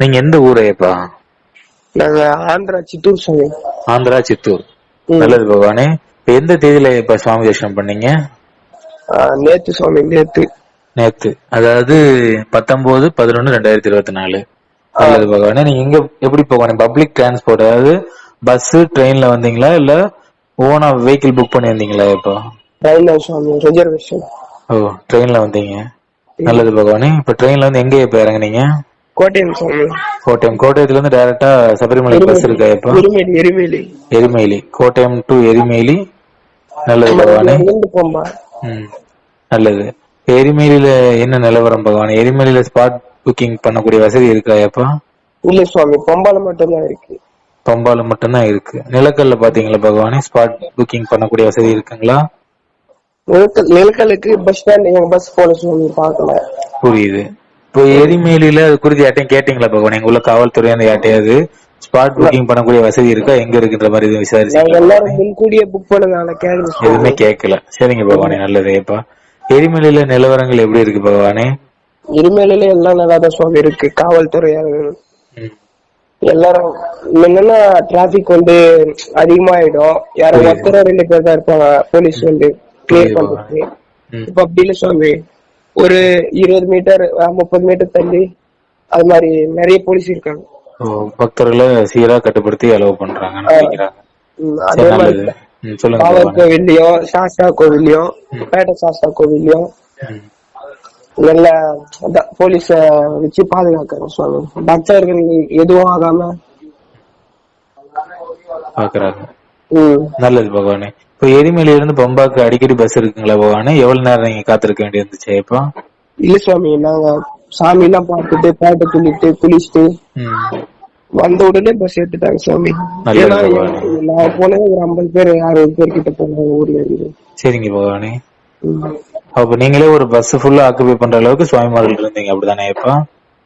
நீங்க எந்த ஊர் ஐயப்பா? நாங்க ஆந்திரா சித்தூர் சுவாமி ஆந்திரா சித்தூர். நல்லது பகவானே. இப்ப எந்த தேதியில இப்ப சுவாமி தரிசனம் பண்ணீங்க? நேத்து சுவாமி நேத்து. நேத்து. அதாவது பத்தொன்பது பதினொன்னு ரெண்டாயிரத்தி இருபத்தி நாலு. நல்லது பகவானே. நீங்க எங்க எப்படி போகணும்? பப்ளிக் டிரான்ஸ்போர்ட் அதாவது பஸ் ட்ரெயின்ல வந்தீங்களா? இல்ல ஓனா வெஹிக்கிள் புக் பண்ணி வந்தீங்களா இப்போ ட்ரெயின் சுவாமி ரிசர்வேஷன் ஓ ட்ரெயின்ல வந்தீங்க. நல்லது பகவானே. இப்ப ட்ரெயின்ல வந்து எங்க இப்ப இறங்குனீங்க? கோட்டையம் கோட்டயம். கோட்டயத்துல இருந்து டைரக்டா சபரிமலை பஸ் இருக்கா இப்போ எருமேலி எருமேலி. எரிமேலி. கோட்டயம் டு எரிமேலி. நல்லது பகவானே. நல்லது. எரிமேலியில என்ன நிலவரம் பகவான்? எரிமேலியில ஸ்பாட் புக்கிங் பண்ணக்கூடிய வசதி இருக்கா எப்பா? இல்ல சுவாமி பொம்பால மட்டும்தான் இருக்கு. பம்பால மட்டும்தான் இருக்கு. நிலக்கல்ல பாத்தீங்களா பகவானே? ஸ்பாட் புக்கிங் பண்ணக்கூடிய வசதி இருக்குங்களா? நிலக்கல் நிலக்கலுக்கு பஸ் ஸ்டாண்ட் எங்க பஸ் போல சுவாமி பாக்கல புரியுது. இப்போ எரிமேலியில அது குறித்து யார்ட்டையும் கேட்டீங்களா பகவான் எங்க உள்ள காவல்துறை அந்த யார்ட்டையாவது ஸ்பாட் புக்கிங் பண்ணக்கூடிய வசதி இருக்கா? எங்க இருக்குன்ற மாதிரி எதுவும் விசாரிச்சீங்களா எல்லாரும் முன்கூடியே புக் பண்ணதால கேளுங்க எதுவுமே கேட்கல. சரிங்க பகவானே நல்லது. ஏப்பா எரிமலையில நிலவரங்கள் எப்படி இருக்கு பகவானே? எருமேலில எல்லாம் நல்லா தான் சுவாமி இருக்கு காவல்துறையாளர்கள். எல்லாரும் என்னன்னா டிராபிக் வந்து அதிகமாயிடும். யாரும் ஒருத்தர ரெண்டு பேர் தான் இருப்பாங்க போலீஸ் வந்து கிளியர் பண்றதுக்கு. ம். இப்ப அப்படி இல்ல சுவாமி. ஒரு இருபது மீட்டர் முப்பது மீட்டர் தள்ளி அது மாதிரி நிறைய போலீஸ் இருக்காங்க. பக்தர்களை சீரா கட்டுப்படுத்தி அலோவ் சரி அதே மாதிரி பாவர் கோவில்லையும் சாஸ்தா கோவில்லையும் பேட்டை சாஸ்தா கோவில்லையும். நல்ல போலீஸ வச்சு பாதுகாக்கிறாங்க சுவாமி பக்தர்கள் எதுவும் ஆகாம பாக்குறாங்க. நல்லது பகவானே. இப்போ எரிமலையில இருந்து பம்பாக்கு அடிக்கடி பஸ் இருக்குங்களா பகவானே? எவ்வளவு நேரம் நீங்க காத்திருக்க வேண்டியது இருந்துச்சு இப்போ? இல்ல சுவாமி நாங்க சாமி எல்லாம் பார்த்துட்டு பாட்டு துள்ளிட்டு குளிச்சுட்டு. வந்த உடனே பஸ் எடுத்துட்டாங்க சுவாமி. ஏன்னா. நான் போனது ஒரு ஐம்பது பேர் அறுபது பேர் கிட்ட போனாங்க ஊர்ல இருந்து. சரிங்க பகவானே. அப்ப நீங்களே ஒரு பஸ் ஃபுல்லா ஆக்குபை பண்ற அளவுக்கு சுவாமிமார்கள் இருந்தீங்க அப்படிதானே இப்போ?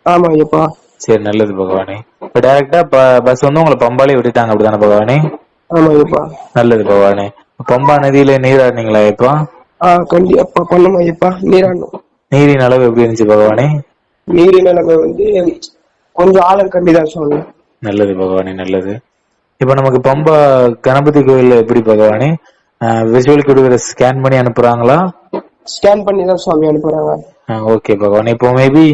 ஆமா ஐயப்பா. சரி நல்லது பகவானே. இப்ப டைரக்டா பஸ் வந்து உங்களை பம்பாலே விட்டுட்டாங்க அப்படிதானே பகவானே? நல்லது பகவானே பம்பா நதியில நீராடினீங்களா இப்போ ஆ கண்டிப்பா. பண்ணுமா ஐயப்பா நீராடணும் நீரின் அளவு எப்படி இருந்துச்சு பகவானே நீரின் அளவு வந்து கொஞ்சம் ஆழம் கண்டிதான் சுவாமி நல்லது பகவானே நல்லது. இப்ப நமக்கு பம்பா கணபதி கோயில்ல எப்படி பகவானே விசுவல் கொடுக்குற ஸ்கேன் பண்ணி அனுப்புறாங்களா? ஸ்கேன் பண்ணி தான் சுவாமி அனுப்புறாங்க. ஓகே பகவானே இப்போ மேபி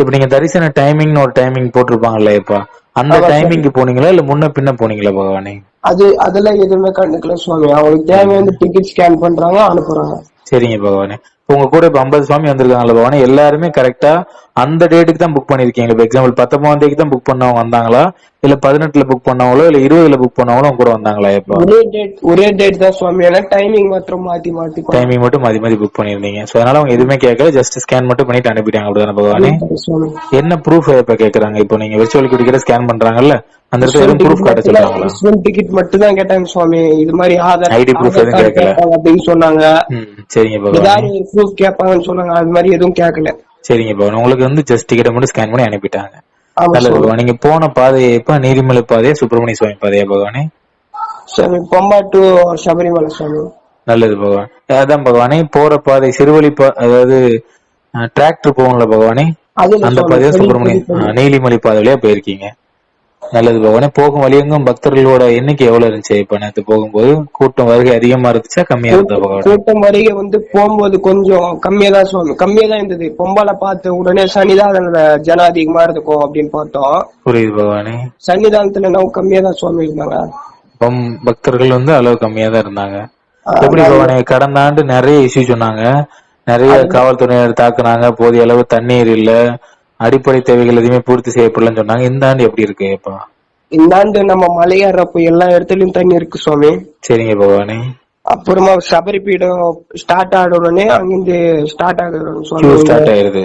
இப்ப நீங்க தரிசன டைமிங்னு ஒரு டைமிங் போட்டிருப்பாங்கல்ல இப்ப அந்த டைமிங்க்கு போனீங்களா? இல்ல முன்ன பின்ன போனீங்களா பகவானே? அது அதெல்லாம் எதுவுமே கண்டுக்கல சுவாமி. அவங்களுக்கு தேவையான டிக்கெட் ஸ்கேன் பண்றாங்க அனுப்புறாங்க. சரிங்க பகவானே. உங்க கூட இப்ப ஐம்பது சுவாமி வந்திருக்காங்கல்ல பகவானே எல்லாருமே கரெக்டா அந்த டேட்டுக்கு தான் புக் பண்ணிருக்கீங்க இப்ப எக்ஸாம்பிள் பத்தொன்பதாம் தேதிக்கு தான் புக் பண்ணவங்க வந்தாங்களா? இல்ல பதினெட்டுல புக் பண்ணவங்களோ இல்ல இருபதுல புக் பண்ணவங்களோ கூட வந்தாங்களா? இப்போ ஒரே டேட் ஒரே டேட் தான் சுவாமி. ஏன்னா டைமிங் மாத்திரம் மாத்தி மாத்தி டைமிங் மட்டும் மாத்தி மாத்தி புக் பண்ணிருந்தீங்க சோ அதனால அவங்க எதுவுமே கேட்கல. ஜஸ்ட் ஸ்கேன் மட்டும் பண்ணிட்டு அனுப்பிட்டாங்க. அப்படிதானே பகவானே? என்ன ப்ரூஃப் இப்ப கேக்குறாங்க? இப்போ நீங்க விர்ச்சுவல் குடிக்கிற ஸ்கேன் பண்றாங்கல்ல? அந்த இடத்துல எதுவும் ப்ரூஃப் காட்ட சொல்றாங்களா? டிக்கெட் மட்டும் தான் கேட்டாங்க சுவாமி. இது மாதிரி ஆதார் proof ஆதார் எதுவும் கேட்கல. அப்படின்னு சொன்னாங்க. சரிங்க பகவான். ஏதாவது ப்ரூஃப் கேட்பாங்கன்னு சொன்னாங்க. அது மாதிரி எதுவும் கேட்கல. சரிங்க பகவான் உங்களுக்கு வந்து ஜஸ்ட் டிக்கெட் மட்டும் ஸ்கேன் பண்ணி அனுப்பிட்டாங்க. நல்லது பகவான் நீங்க போன பாதையை இப்ப நீதிமலை பாதையா சுப்பிரமணிய சுவாமி பாதையா பகவானே? சுவாமி பொம்பா டு சபரிமலை சுவாமி. நல்லது பகவான். அதான் பகவானே போற பாதை சிறுவழி அதாவது டிராக்டர் போகும்ல பகவானே? அந்த பாதையா சுப்பிரமணிய நீலிமலை பாதை வழியா போயிருக்கீங்க. நல்லது பகவானே போகும் வழியெங்கும் பக்தர்களோட எண்ணிக்கை எவ்வளவு இருந்துச்சு? இப்ப நேத்து போகும்போது கூட்டம் வருகை அதிகமா இருந்துச்சா? கம்மியா இருந்தா பகவான்? கூட்டம் வருகை வந்து போகும்போது கொஞ்சம் கம்மியா தான் சுவாமி கம்மியா தான் இருந்தது. பொம்பளை பார்த்து உடனே சன்னிதானத்துல ஜனம் அதிகமா இருக்கும் அப்படின்னு பார்த்தோம். புரியுது பகவானே. சன்னிதானத்துல நம்ம கம்மியா தான் சுவாமி இருந்தாங்க. பக்தர்கள் வந்து அளவு கம்மியா தான் இருந்தாங்க எப்படி பகவானே? கடந்த ஆண்டு நிறைய இஷ்யூ சொன்னாங்க. நிறைய காவல்துறையினர் தாக்குனாங்க. போதிய அளவு தண்ணீர் இல்ல. அடிப்படை தேவைகள் எதுவுமே பூர்த்தி செய்யப்படலன்னு சொன்னாங்க. இந்த ஆண்டு எப்படி இருக்கு இப்ப இந்த ஆண்டு நம்ம மலையேறப்ப எல்லா இடத்துலயும் தண்ணி இருக்கு சுவாமி. சரிங்க பகவானே. அப்புறமா சபரி பீடம் ஸ்டார்ட் ஆன உடனே அங்கிருந்து ஸ்டார்ட் ஆகுது சுவாமி ஸ்டார்ட் ஆயிருது.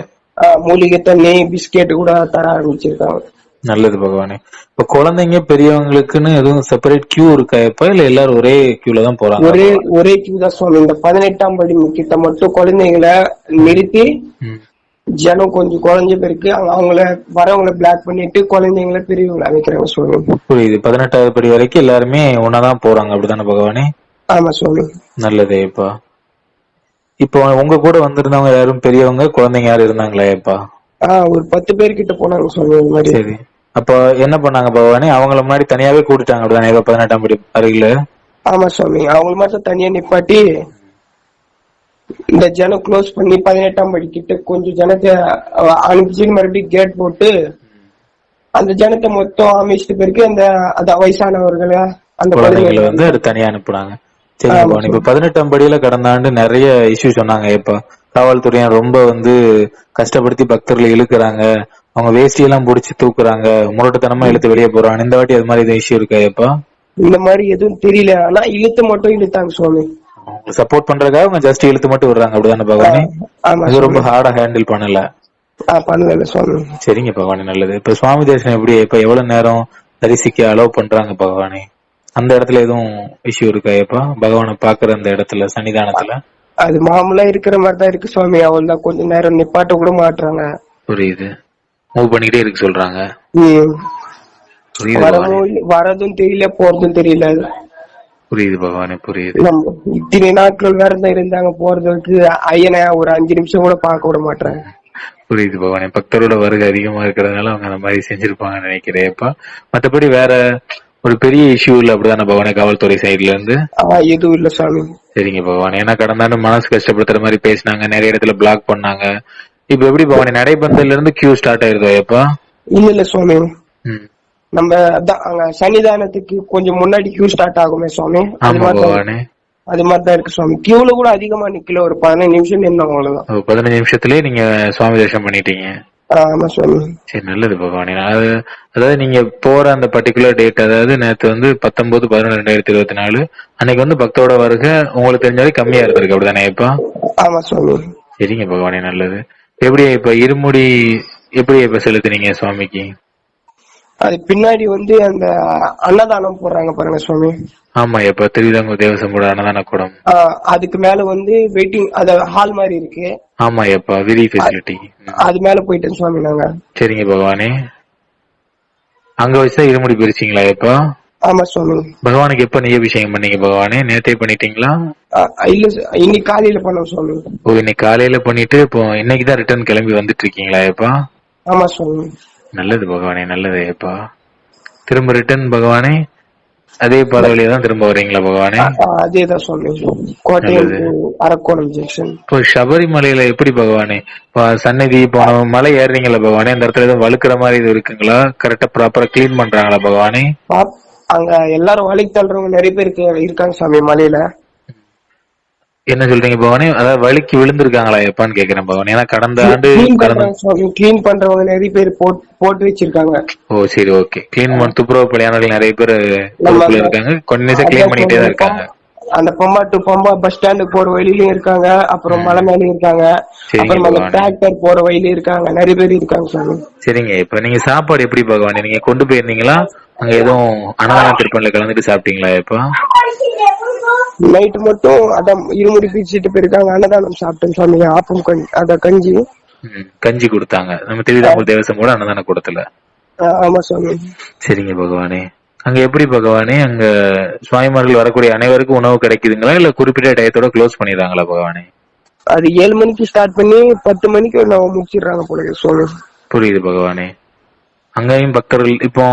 மூலிகை தண்ணி பிஸ்கெட் கூட தர ஆரம்பிச்சிருக்காங்க. நல்லது பகவானே. இப்ப குழந்தைங்க பெரியவங்களுக்குன்னு எதுவும் செப்பரேட் கியூ இருக்கா இப்ப இல்ல எல்லாரும் ஒரே கியூல தான் போறாங்க ஒரே ஒரே கியூ தான் சுவாமி. இந்த பதினெட்டாம் படி கிட்ட மட்டும் குழந்தைங்களை நிறுத்தி. ஜனம் கொஞ்சம் குறைஞ்ச அவங்க அவங்கள வரவங்கள பிளாக் பண்ணிட்டு குழந்தைங்கள பெரியவங்களை அமைக்கிறாங்க சுவாமி. புரியுது. பதினெட்டாவது படி வரைக்கும் எல்லாருமே ஒன்னாதான் போறாங்க அப்படிதானே பகவானே? ஆமா சுவாமி. நல்லது இப்பா உங்க கூட வந்திருந்தவங்க யாரும் பெரியவங்க குழந்தைங்க யாரும் இருந்தாங்களா இப்பா ஒரு பத்து பேர் கிட்ட போனாங்க மாதிரி. சரி. அப்போ என்ன பண்ணாங்க பகவானே? அவங்கள முன்னாடி தனியாவே கூட்டிட்டாங்க அப்படிதானே பதினெட்டாம் படி அருகில? ஆமா சுவாமி. அவங்கள மட்டும் தனியா நிப்பாட்டி இந்த ஜனம் க்ளோஸ் பண்ணி பதினெட்டாம் படி கிட்ட கொஞ்சம் ஜனத்தை அனுப்பிச்சு மறுபடியும் கேட் போட்டு அந்த ஜனத்தை மொத்தம் அமைச்சிட்டு பிறகு அந்த அந்த வயசானவர்களை அந்த குழந்தைங்களை வந்து அது தனியா அனுப்புனாங்க. சரி இப்ப பதினெட்டாம் படியில கடந்த ஆண்டு நிறைய இஷ்யூ சொன்னாங்க. இப்ப காவல்துறையினர் ரொம்ப வந்து கஷ்டப்படுத்தி பக்தர்களை இழுக்குறாங்க. அவங்க வேஷ்டியெல்லாம் புடிச்சு தூக்குறாங்க. முரட்டுத்தனமா இழுத்து வெளியே போறாங்க. இந்த வாட்டி அது மாதிரி எதுவும் இஷ்யூ இருக்கா எப்பா இந்த மாதிரி எதுவும் தெரியல. ஆனா இழுத்து மட்டும் இழுத்தாங்க சுவாமி. சப்போர்ட் பண்றதுக்காக அவங்க ஜஸ்ட் இழுத்து மட்டும் விடுறாங்க. அப்படிதானே பகவானே அது ரொம்ப ஹார்டா ஹேண்டில் பண்ணல. பண்ணல சுவாமி சரிங்க பகவானே நல்லது. இப்ப சுவாமி தரிசனம் எப்படி? இப்ப எவ்வளவு நேரம் தரிசிக்க அலோவ் பண்றாங்க பகவானே அந்த இடத்துல எதுவும் இஷ்யூ இருக்கா எப்பா பகவானை பாக்குற அந்த இடத்துல சன்னிதானத்துல? அது மாமூலா இருக்கிற மாதிரி தான் இருக்கு சுவாமி. அவள்தான் கொஞ்ச நேரம் நிப்பாட்ட கூட மாட்டுறாங்க புரியுது. மூவ் பண்ணிக்கிட்டே இருக்கு சொல்றாங்க. வரதும் தெரியல போறதும் தெரியல. புரியுது பகவானே புரியுது. நம்ம இத்தனை நாட்கள் வேற தான் இருந்தாங்க போறதுக்கு ஐயனை ஒரு அஞ்சு நிமிஷம் கூட பார்க்க விட மாட்டாங்க புரியுது பகவானே. பக்தரோட வருகை அதிகமா இருக்கிறதுனால அவங்க அந்த மாதிரி செஞ்சிருப்பாங்கன்னு நினைக்கிறேன். எப்பா மத்தபடி வேற ஒரு பெரிய இஷ்யூ இல்ல அப்படிதானே பகவானே காவல்துறை சைடுல இருந்து? எதுவும் இல்ல சுவாமி சரிங்க பகவான். ஏன்னா கடந்த ஆண்டு மனசு கஷ்டப்படுத்துற மாதிரி பேசினாங்க நிறைய இடத்துல பிளாக் பண்ணாங்க. இப்ப எப்படி பகவானே நடைபந்தல இருந்து கியூ ஸ்டார்ட் ஆயிருதோ எப்பா இல்ல இல்ல சுவாமி. நம்ம அதான் சன்னிதானத்துக்கு கொஞ்சம் முன்னாடி கியூ ஸ்டார்ட் ஆகுமே சுவாமி. அது மாதிரி அது மாதிரி தான் இருக்கு சுவாமி. கியூல கூட அதிகமா நிக்கல ஒரு பதினஞ்சு நிமிஷம் நின்னோம் அவ்வளவுதான். பதினஞ்சு நிமிஷத்துலயே நீங்க சுவாமி தரிசனம் பண்ணிட்டீங்க? ஆமா சுவாமி. சரி நல்லது பகவானே. அது அதாவது நீங்க போற அந்த பர்டிகுலர் டேட் அதாவது நேத்து வந்து பத்தொன்பது பதினொன்று ரெண்டாயிரத்தி இருபத்தி நாலு அன்னைக்கு வந்து பக்தோட வருகை உங்களுக்கு தெரிஞ்ச வரைக்கும் கம்மியா இருந்திருக்கு அப்படிதானே இப்ப? ஆமா சுவாமி. சரிங்க பகவானே நல்லது. எப்படி இப்ப இருமுடி எப்படி இப்ப செலுத்துனீங்க சுவாமிக்கு? அது பின்னாடி வந்து அந்த அன்னதானம் போடுறாங்க பாருங்க சுவாமி. ஆமா இப்ப திருவிதாங்கூர் தேவசம் கூட அன்னதான கூடம். அதுக்கு மேல வந்து வெயிட்டிங் அத ஹால் மாதிரி இருக்கு. ஆமா எப்பா? விதி ஃபெசிலிட்டி அது மேல போயிட்டேன் சுவாமி நாங்க. சரிங்க பகவானே. அங்க வச்சுதான் இருமுடி பிரிச்சீங்களா எப்பா? ஆமா சுவாமி. பகவானுக்கு எப்ப நெய்யபிஷேகம் பண்ணீங்க பகவானே? நேத்தே பண்ணிட்டீங்களா? இல்ல இன்னைக்கு காலையில பண்ணோம் சுவாமி. ஓ இன்னைக்கு காலையில பண்ணிட்டு இப்போ இன்னைக்கு தான் ரிட்டர்ன் கிளம்பி வந்துட்டு இருக்கீங்களா எப்பா? ஆமா சுவாமி. நல்லது பகவானே நல்லது எப்பா திரும்ப ரிட்டர்ன் பகவானே அதே பாதை வழியா தான் திரும்ப வரீங்களா பகவானே? கோட்டையம் to அரக்கோணம் ஜங்ஷன் இப்போ சபரிமலையில எப்படி பகவானே? இப்போ சன்னதி இப்போ மலை ஏறுறீங்களா பகவானே? அந்த இடத்துல எதுவும் வழுக்கிற மாதிரி இது இருக்குங்களா? கரெக்டா ப்ராப்பரா க்ளீன் பண்றாங்களா பகவானே? அங்க எல்லாரும் வலைக்கு தள்ளுறவங்க நிறைய பேர் இருக்கு- இருக்காங்க சாமி மலையில. என்ன சொல்றீங்க பகவானே அதாவது வழுக்கி விழுந்திருக்காங்களா எப்பான்னு கேக்குறேன் பகவானே ஏன்னா கடந்த ஆண்டு கிளீன் பண்றவங்க நிறைய பேர் போட்- போட்டு வச்சிருக்காங்க. ஓ சரி ஓகே. க்ளீன் பண்ண துப்புரவு பணியாளர்கள் நிறைய பேர் இருக்காங்க. கொஞ்சம் க்ளீன் பண்ணிட்டே தான் இருக்காங்க. அந்த பம்பா டு பம்பா பஸ் ஸ்டாண்டுக்கு போற வழியிலயும் இருக்காங்க. அப்புறம் மலை மேலயும் இருக்காங்க. சரிங்க அப்புறம் அந்த. டிராக்டர் போற வழியிலயும் இருக்காங்க. நிறைய பேர் இருக்காங்க சாமி. சரிங்க. இப்ப நீங்க சாப்பாடு எப்படி பகவானே? நீங்க கொண்டு போயிருந்தீங்களா? அங்க எதுவும் அன்னதான திருப்பணில கலந்துட்டு சாப்பிட்டீங்களா இப்ப? நைட் மட்டும் அதான் இருமுடி பிரிச்சுட்டு போயிருக்காங்க அன்னதானம் சாப்பிட்டேன் சாமி ஆப்பம் கஞ்சி அத கஞ்சி. கஞ்சி கொடுத்தாங்க. நம்ம திருவிதாங்கூர் தேவசம் கூட அன்னதான கூடத்துல. ஆமா சாமி சரிங்க பகவானே. அங்க எப்படி பகவானே? அங்க சுவாமிமார்கள் வரக்கூடிய அனைவருக்கும் உணவு கிடைக்குதுங்களா? இல்ல குறிப்பிட்ட டயத்தோட க்ளோஸ் பண்ணிடுறாங்களா பகவானே? அது ஏழு மணிக்கு ஸ்டார்ட் பண்ணி பத்து மணிக்கு முடிச்சிடுறாங்க போல சுவாமி. புரியுது பகவானே. அங்கேயும் பக்தர்கள் இப்போ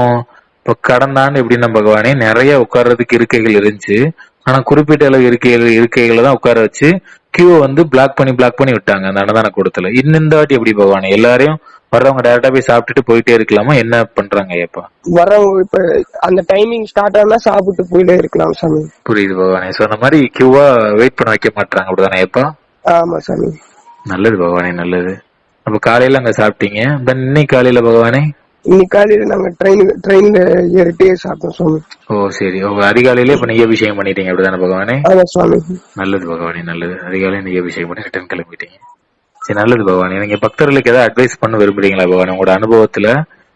இப்போ கடந்த ஆண்டு எப்படின்னா பகவானே நிறைய உட்கார்றதுக்கு இருக்கைகள் இருந்துச்சு. ஆனா குறிப்பிட்ட அளவு இருக்கைகள் இருக்கைகளை தான் உட்கார வச்சு கியூ வந்து பிளாக் பண்ணி பிளாக் பண்ணி விட்டாங்க அந்த அன்னதான கூடத்துல. இன்னும் இந்த வாட்டி எப்படி பகவானே? எல்லாரையும் வர்றவங்க டேரக்டா போய் சாப்பிட்டுட்டு போயிட்டே இருக்கலாமா? என்ன பண்றாங்க ஏப்பா வரவங்க இப்ப அந்த டைமிங் ஸ்டார்ட் ஆனா சாப்பிட்டு போயிட்டே இருக்கலாம் சாமி. புரியுது பகவானே. சோ அந்த மாதிரி கியூவா வெயிட் பண்ண வைக்க மாட்டாங்க அப்படிதானே ஏப்பா ஆமா சாமி. நல்லது பகவானே நல்லது. அப்ப காலையில அங்க சாப்பிட்டீங்க? தென் இன்னைக்கு காலையில பகவானே? இன்னைக்கு காலையில நாங்க ட்ரெயின் ட்ரெயின்ல ஏறிட்டே சாப்பிட்டோம் சுவாமி. ஓ சரி. உங்க அதிகாலையிலே இப்ப நெய் அபிஷேகம் பண்ணிட்டீங்க அப்படிதானே பகவானே? ஆமா சுவாமி. நல்லது பகவானே நல்லது. அதிகாலை நெய் அபிஷேகம் பண்ணி ரிட்டர்ன் கிளம்பிட்டீங்க. சரி நல்லது பகவானே. நீங்க பக்தர்களுக்கு ஏதாவது அட்வைஸ் பண்ண விரும்புறீங்களா பகவானே? உங்களோட அனுபவத்துல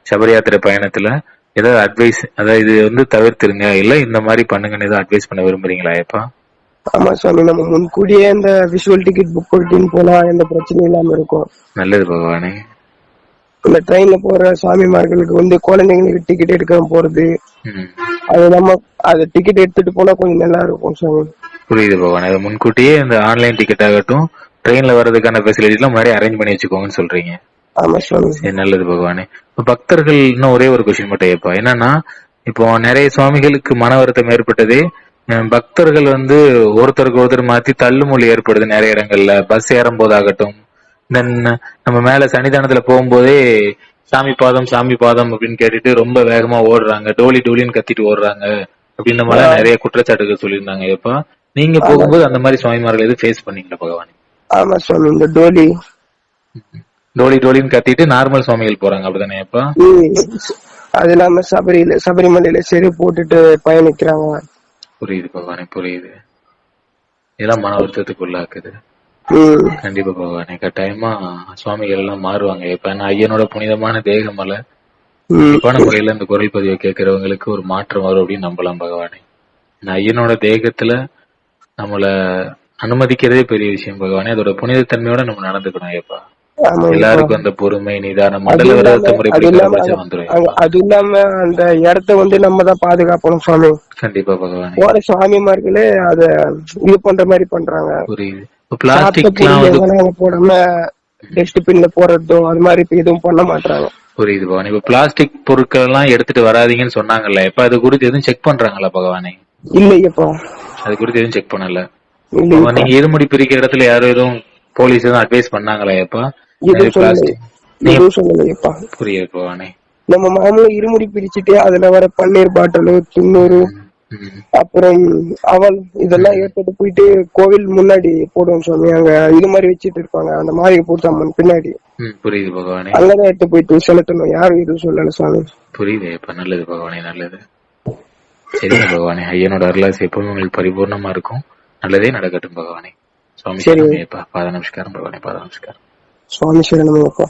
சபரி யாத்திரை பயணத்துல ஏதாவது அட்வைஸ் அதாவது இது வந்து தவிர்த்துருங்க இல்ல இந்த மாதிரி பண்ணுங்கன்னு ஏதாவது அட்வைஸ் பண்ண விரும்புறீங்களா ஏப்பா ஆமா சுவாமி நம்ம முன்கூடியே இந்த விஷுவல் டிக்கெட் புக் பண்ணிட்டு போனா எந்த பிரச்சனையும் இல்லாம இருக்கும். நல்லது பகவானே. இந்த ட்ரெயின்ல போற சாமிமார்களுக்கு வந்து குழந்தைங்களுக்கு டிக்கெட் எடுக்காம போறது. அது நம்ம அது டிக்கெட் எடுத்துட்டு போனா கொஞ்சம் நல்லா இருக்கும் சுவாமி புரியுது பகவானே. அது முன்கூட்டியே இந்த ஆன்லைன் டிக்கெட் ஆகட்டும் ட்ரெயின்ல வர்றதுக்கான ஃபெசிலிட்டி எல்லாம் முன்னாடி அரேஞ்ச் பண்ணி வச்சுக்கோங்கன்னு சொல்றீங்க. ஆமா சுவாமி நல்லது பகவானே. பக்தர்கள் இன்னும் ஒரே ஒரு கொஸ்டின் மட்டும் கேட்பா என்னன்னா இப்போ நிறைய சுவாமிகளுக்கு மன வருத்தம் ஏற்பட்டதே. பக்தர்கள் வந்து ஒருத்தருக்கு ஒருத்தர் மாத்தி தள்ளுமொழி ஏற்படுது நிறைய இடங்கள்ல. பஸ் ஏறும் போதாகட்டும் தென் நம்ம மேல சன்னிதானத்துல போகும்போதே சாமி பாதம் சாமி பாதம் அப்படின்னு கேட்டுட்டு ரொம்ப வேகமா ஓடுறாங்க. டோலி டோலின்னு கத்திட்டு ஓடுறாங்க. அப்படின்ற மாதிரி நிறைய குற்றச்சாட்டுகள் சொல்லியிருந்தாங்க எப்பா. நீங்க போகும்போது அந்த மாதிரி சுவாமிமார்கள் எதுவும் ஃபேஸ் பண்ணீங்களா பகவானே? ஆமா சுவாமி இந்த டோலி. டோலி டோலின்னு கத்திட்டு நார்மல் சுவாமிகள் போறாங்க அப்படிதானே எப்பா? ம், அது இல்லாம சபரியில சபரிமலையில செரு போட்டுட்டு பயணிக்கிறாங்க. புரியுது பகவானே புரியுது. இதெல்லாம் மன வருத்தத்துக்கு உள்ளாக்குது கண்டிப்பா பகவானே கட்டாயமா சுவாமிகள் எல்லாம் மாறுவாங்க. இப்ப ஐயனோட புனிதமான தேகமல கண்டிப்பான முறையில இந்த குரல் பதிவை கேட்கறவங்களுக்கு ஒரு மாற்றம் வரும் அப்படின்னு நம்பலாம் பகவானே. ஐயனோட தேகத்துல நம்மள அனுமதிக்கிறதே பெரிய விஷயம் பகவானே. அதோட புனிதத்தன்மையோட நம்ம நடந்துக்கணும் ஐயப்பா. ஆமா எல்லாருக்கும் அந்த பொறுமை நிதானம் மண்டல அது இல்லாம அந்த இடத்த வந்து நம்ம தான் பாதுகாக்கணும் சுவாமி. கண்டிப்பா பகவானே. சுவாமிமார்களே அத இது பண்ற மாதிரி பண்றாங்க. புரியுது. பிளாஸ்டிக்லாம் வந்து அது மாதிரி இப்ப எதுவும் பண்ண மாட்டாங்க புரியுது பகவானே. இப்ப பிளாஸ்டிக் பொருட்கள் எல்லாம் எடுத்துட்டு வராதீங்கன்னு சொன்னாங்கல்ல இப்ப அது குறித்து எதுவும் செக் பண்றாங்களா பகவானே? இல்லையப்பா. அது குறித்து எதுவும் செக் பண்ணல. நீங்க இருமுடி பிரிக்கிற இடத்துல யாரும் எதுவும் போலீஸ் எதுவும் அட்வைஸ் பண்ணாங்களா எப்பா பிளாஸ்டிக் புரியுது பகவானே. நம்ம மாமூலும் இருமுடி பிரிச்சுட்டு அதுல வர பன்னீர் பாட்டிலு துண்ணூறு அப்புறம் அவல் இதெல்லாம் எடுத்துட்டு போயிட்டு கோவில் முன்னாடி போடுவோம் சுவாமி அங்க இது மாதிரி வச்சிட்டு இருப்பாங்க. அந்த மாதிரி போட்டு பின்னாடி. புரியுது பகவானே. அங்கதான் எடுத்து போயிட்டு செலுத்தணும். யாரும் எதுவும் சொல்லல சுவாமி புரியுது. இப்ப நல்லது பகவானே நல்லது. சரிங்க பகவானே. ஐயனோட அருளாசி எப்பவும் உங்களுக்கு பரிபூர்ணமா இருக்கும். நல்லதே நடக்கட்டும் பகவானே. சுவாமி சரி. பாத நமஸ்காரம் பகவானே பாத நமஸ்காரம். சுவாமி சரணமையப்பா.